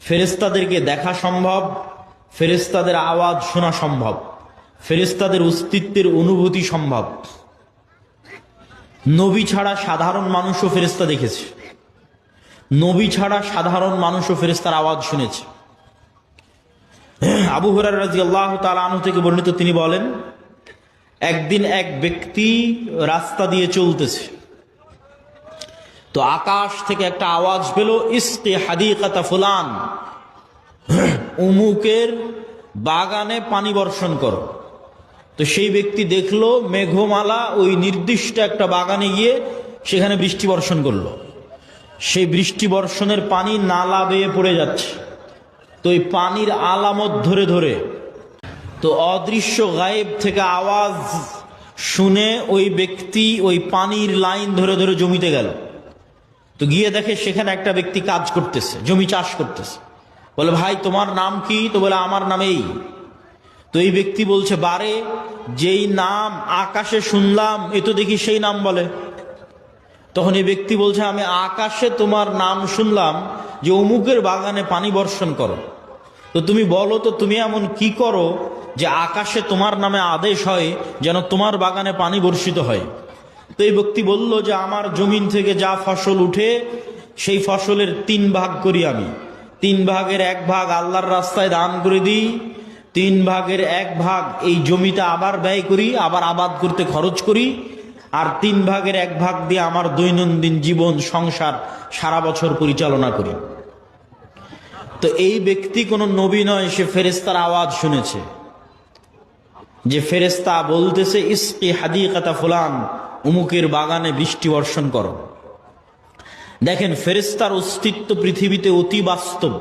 ফেরেস্তাদেরকে দেখা সম্ভব ফেরেস্তাদের আওয়াজ শোনা সম্ভব ফেরেস্তাদের অস্তিত্বের অনুভূতি সম্ভব। নবী ছাড়া সাধারণ মানুষও ফেরেস্তা দেখেছে। নবী ছাড়া সাধারণ মানুষও ফেরেস্তার আওয়াজ শুনেছে। আবু হরার রাজি আল্লাহ তালু থেকে বর্ণিত তিনি বলেন, একদিন এক ব্যক্তি রাস্তা দিয়ে চলতেছে। তো আকাশ থেকে একটা আওয়াজ পেল, ইস্কে হাদিকাতা ফুলান। উমুকের বাগানে পানি বর্ষণ করো। তো সেই ব্যক্তি দেখল, মেঘমালা ওই নির্দিষ্ট একটা বাগানে গিয়ে সেখানে বৃষ্টি বর্ষণ করল। সেই বৃষ্টি বর্ষণের পানি নালা বেয়ে পড়ে যাচ্ছে। তো ওই পানির আলামত ধরে ধরে, তো অদৃশ্য গায়েব থেকে আওয়াজ শুনে ওই ব্যক্তি ওই পানির লাইন ধরে ধরে জমিতে গেল। তো গিয়ে দেখে সেখানে একটা ব্যক্তি কাজ করতেছে, জমি চাষ করতেছে। বলে, ভাই, তোমার নাম কি? তো বলে, আমার নাম এই। তো এই ব্যক্তি বলছে, বারে, যেই নাম আকাশে শুনলাম, এ তো দেখি সেই নাম বলে। তখন এই ব্যক্তি বলছে, আমি আকাশে তোমার নাম শুনলাম, যে অমুকের বাগানে পানি বর্ষণ করো। তো তুমি বলো তো, তুমি এমন কি করো যে আকাশে তোমার নামে আদেশ হয়, যেন তোমার বাগানে পানি বর্ষিত হয়? তো এই ব্যক্তি বলল যে, আমার জমিন থেকে যা ফসল উঠে, সেই ফসলের তিন ভাগ করি আমি। তিন ভাগের এক ভাগ আল্লাহর রাস্তায় দান করে দিই, তিন ভাগের এক ভাগ এই জমিতে আবার ব্যয় করি, আবার আবাদ করতে খরচ করি, আর তিন ভাগের এক ভাগ দিয়ে আমার দৈনন্দিন জীবন, সংসার সারা বছর পরিচালনা করি। তো এই ব্যক্তি কোনো নবী নয়, সে ফেরেস্তার আওয়াজ শুনেছে। যে ফেরেস্তা বলতেছে, ইস্কি হাদিকাতা ফুলান উমুকের বাগানে বৃষ্টি বর্ষণ করো। দেখেন ফেরেস্তার অস্তিত্ব পৃথিবীতে অতি বাস্তব।